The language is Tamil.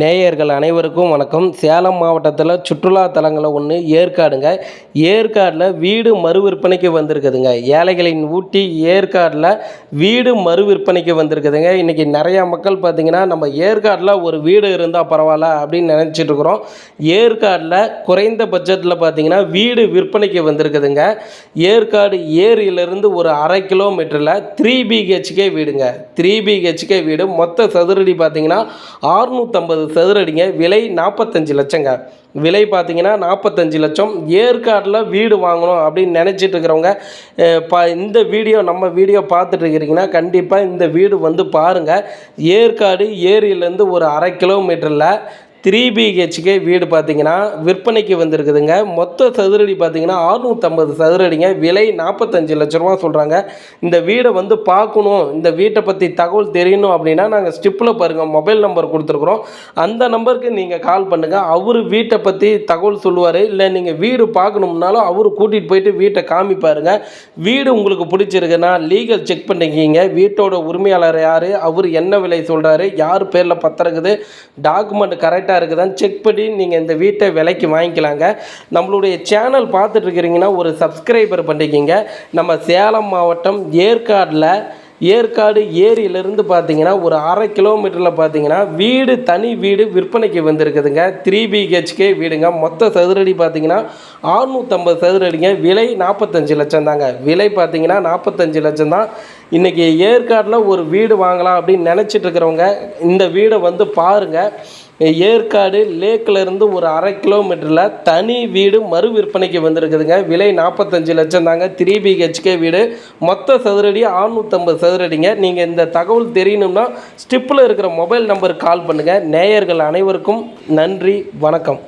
நேயர்கள் அனைவருக்கும் வணக்கம். சேலம் மாவட்டத்தில் சுற்றுலா தலங்களில் ஒன்று ஏற்காடுங்க. ஏற்காடில் வீடு மறு விற்பனைக்கு வந்திருக்குதுங்க. ஏழைகளின் ஊட்டி ஏற்காடில் வீடு மறு விற்பனைக்கு வந்திருக்குதுங்க. இன்றைக்கி நிறையா மக்கள் பார்த்திங்கன்னா நம்ம ஏற்காடில் ஒரு வீடு இருந்தால் பரவாயில்ல அப்படின்னு நினச்சிட்ருக்குறோம் ஏற்காடில் குறைந்த பட்ஜெட்டில் பார்த்திங்கன்னா வீடு விற்பனைக்கு வந்திருக்குதுங்க. ஏற்காடு ஏரியிலிருந்து ஒரு அரை கிலோமீட்டரில் த்ரீ பிஹெச்கே வீடுங்க. த்ரீ பிஹெச்கே வீடு. மொத்த சதுரடி பார்த்திங்கன்னா ஆறுநூற்றம்பது சதுரடிங்க விலை நாற்பத்தஞ்சு லட்சங்க. விலை பார்த்தீங்கன்னா நாற்பத்தஞ்சு லட்சம். ஏற்காடில் வீடு வாங்கணும் அப்படின்னு நினச்சிட்டு இருக்கிறவங்க பா இந்த வீடியோ நம்ம வீடியோ பார்த்துட்டு இருக்கிறீங்கன்னா கண்டிப்பாக இந்த வீடு வந்து பாருங்கள் ஏற்காடு ஏரியிலேருந்து ஒரு அரை கிலோமீட்டரில் த்ரீ பிஹெச்கே வீடு பார்த்தீங்கன்னா விற்பனைக்கு வந்திருக்குதுங்க. மொத்த சதுரடி பார்த்தீங்கன்னா அறுநூற்றம்பது சதுரடிங்க. விலை நாற்பத்தஞ்சு லட்ச ரூபா சொல்கிறாங்க இந்த வீடை வந்து பார்க்கணும். இந்த வீட்டை பற்றி தகவல் தெரியணும் அப்படின்னா நாங்கள் ஸ்டிப்பில் பாருங்கள் மொபைல் நம்பர் கொடுத்துருக்குறோம். அந்த நம்பருக்கு நீங்கள் கால் பண்ணுங்கள் அவர் வீட்டை பற்றி தகவல் சொல்லுவார். இல்லை நீங்கள் வீடு பார்க்கணும்னாலும் அவர் கூட்டிகிட்டு போயிட்டு வீட்டை காமிப்பாருங்க. வீடு உங்களுக்கு பிடிச்சிருக்குன்னா லீகல் செக் பண்ணிக்கிங்க. வீட்டோட உரிமையாளர் யார்? அவர் என்ன விலை சொல்கிறாரு யார் பேரில் பத்திரக்குது? டாக்குமெண்ட் கரெக்டாக இருக்குதான்னு செக் பண்ணி நீங்கள் இந்த வீட்டை விலைக்கு வாங்கிக்கலாங்க. நம்மளுடைய சேனல் பார்த்துட்டு இருக்கிறீங்கன்னா ஒரு சப்ஸ்கிரைபர் பண்ணிக்கிங்க. நம்ம சேலம் மாவட்டம் ஏற்காடில் ஏற்காடு ஏரியிலிருந்து பார்த்தீங்கன்னா ஒரு அரை கிலோமீட்டரில் பார்த்தீங்கன்னா வீடு தனி வீடு விற்பனைக்கு வந்திருக்குதுங்க. த்ரீ பிஹெச்கே வீடுங்க. மொத்த சதுரடி பார்த்தீங்கன்னா அறுநூற்றம்பது சதுரடிங்க. விலை நாற்பத்தஞ்சு லட்சம் தாங்க விலை பார்த்தீங்கன்னா நாற்பத்தஞ்சு லட்சம் தான் இன்றைக்கி ஏற்காடில் ஒரு வீடு வாங்கலாம் அப்படின்னு நினச்சிட்டு இருக்கிறவங்க இந்த வீடை வந்து பாருங்கள் ஏற்காடு லேக்கில் இருந்து ஒரு அரை கிலோமீட்டரில் தனி வீடு மறு விற்பனைக்கு வந்திருக்குதுங்க. விலை நாற்பத்தஞ்சு லட்சம் தாங்க. த்ரீ பிஹெச்கே வீடு. மொத்த சதுரடி ஆறுநூற்றம்பது சதுரடிங்க. நீங்கள் இந்த தகவல் தெரியணும்னா ஸ்டிப்பில் இருக்கிற மொபைல் நம்பருக்கு கால் பண்ணுங்கள் நேயர்கள் அனைவருக்கும் நன்றி வணக்கம்.